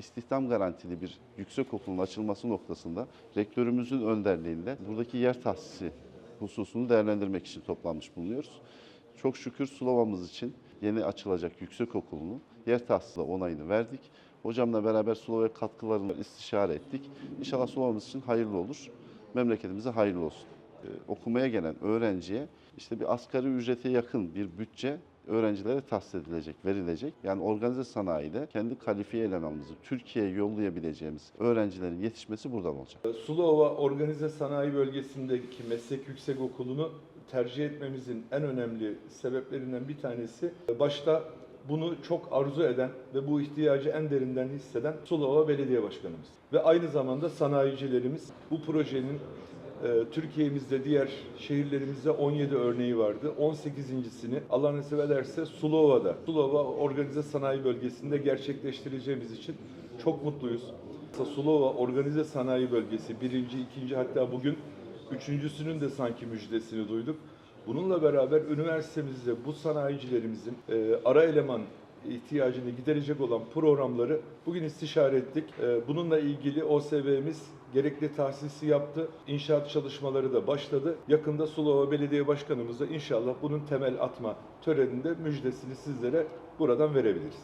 istihdam garantili bir yüksek okulun açılması noktasında rektörümüzün önderliğinde buradaki yer tahsisi hususunu değerlendirmek için toplanmış bulunuyoruz. Çok şükür Sulova'mız için yeni açılacak yüksek okulunu yer tahsisle onayını verdik. Hocamla beraber Sulova'ya katkılarını istişare ettik. İnşallah Sulova'mız için hayırlı olur. Memleketimize hayırlı olsun. Ee, okumaya gelen öğrenciye işte bir asgari ücrete yakın bir bütçe öğrencilere tahsis edilecek, verilecek. Yani organize sanayide kendi kalifiye elemanımızı Türkiye'ye yollayabileceğimiz öğrencilerin yetişmesi buradan olacak. Sulova Organize Sanayi Bölgesi'ndeki meslek yüksek okulunu tercih etmemizin en önemli sebeplerinden bir tanesi başta bunu çok arzu eden ve bu ihtiyacı en derinden hisseden Sulova Belediye Başkanımız. Ve aynı zamanda sanayicilerimiz bu projenin e, Türkiye'mizde diğer şehirlerimizde 17 örneği vardı. 18.sini Allah nasip ederse Sulova'da, Sulova Organize Sanayi Bölgesi'nde gerçekleştireceğimiz için çok mutluyuz. Sulova Organize Sanayi Bölgesi birinci, ikinci hatta bugün üçüncüsünün de sanki müjdesini duyduk. Bununla beraber üniversitemizde bu sanayicilerimizin e, ara eleman ihtiyacını giderecek olan programları bugün istişare ettik. E, bununla ilgili OSB'miz gerekli tahsisi yaptı. İnşaat çalışmaları da başladı. Yakında Sulova Belediye Başkanımız da inşallah bunun temel atma töreninde müjdesini sizlere buradan verebiliriz.